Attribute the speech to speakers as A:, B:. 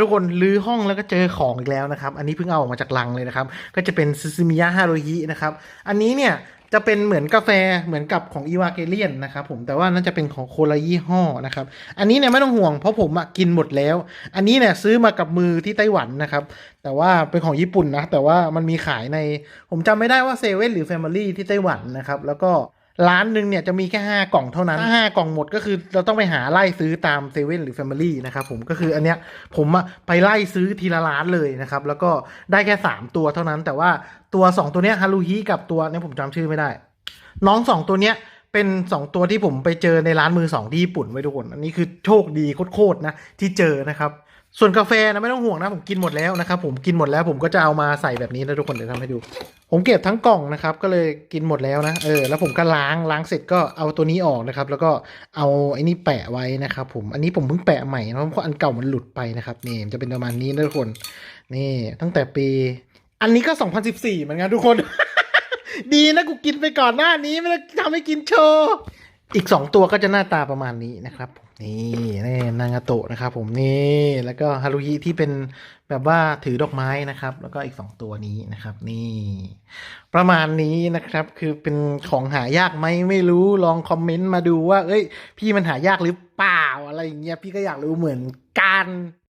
A: ทุกคนลื้อห้องแล้วก็เจอของอีกแล้วนะครับ อันนี้เพิ่งเอาออกมาจากลังเลยนะครับ ก็จะเป็นซูซูมิยะฮาโรุฮินะครับ อันนี้เนี่ยจะเป็นเหมือนกาแฟเหมือนกับของอีวาเกเลียนนะครับผมแต่ว่าน่าจะเป็นของโคลายี่ห้อนะครับ อันนี้เนี่ยไม่ต้องห่วงเพราะผมกินหมดแล้ว อันนี้เนี่ยซื้อมากับมือที่ไต้หวันนะครับ แต่ว่าเป็นของญี่ปุ่นนะแต่ว่ามันมีขายในผมจำไม่ได้ว่าเซเว่นหรือแฟมิลี่ที่ไต้หวันนะครับ แล้วก็ ร้านหนึ่งเนี่ยจะมีแค่ห้ากล่องเท่านั้น ถ้าห้ากล่องหมดก็คือเราต้องไปหาไล่ซื้อตามเซเว่นหรือแฟมิลี่นะครับผมก็คืออันเนี้ยผมอะไปไล่ซื้อทีละร้านเลยนะครับ แล้วก็ได้แค่สามตัวเท่านั้น แต่ว่าตัวสองตัวเนี้ยฮารุฮิกับตัวเนี่ยผมจำชื่อไม่ได้ น้องสองตัวเนี้ย เป็นสองตัวที่ผมไปเจอในร้านมือสองที่ญี่ปุ่นไว้ทุกคน อันนี้คือโชคดีโคตรๆนะที่เจอนะครับ ส่วนกาแฟนะไม่ต้องห่วงนะผมกินหมดแล้วนะครับผมกินหมดแล้วผมก็จะเอามาใส่แบบนี้นะทุกคนเดี๋ยวทำให้ดู ผมเก็บทั้งกล่องนะครับ ก็เลยกินหมดแล้วนะเออแล้วผมก็ล้างล้างเสร็จก็เอาตัวนี้ออกนะครับ แล้วก็เอาไอ้นี่แปะไว้นะครับ ผมอันนี้ผมเพิ่งแปะใหม่นะเพราะอันเก่ามันหลุดไปนะครับนี่มันจะเป็นประมาณนี้นะทุกคน นี่ตั้งแต่ปี อันนี้ก็ 2014เหมือนกันทุกคน ดีนะกูกินไปก่อนหน้านี้ไม่ได้ทำให้กินโชว์ อีกสองตัวก็จะหน้าตาประมาณนี้นะครับผมนี่นี่นางาโตะนะครับผมนี่แล้วก็ฮารุฮิที่เป็นแบบว่าถือดอกไม้นะครับ แล้วก็อีกสองตัวนี้นะครับ นี่ ประมาณนี้นะครับคือเป็นของหายากไหมไม่รู้ลองคอมเมนต์มาดูว่า เอ้ย พี่มันหายากหรือเปล่าอะไรอย่างเงี้ยพี่ก็อยากรู้เหมือนกัน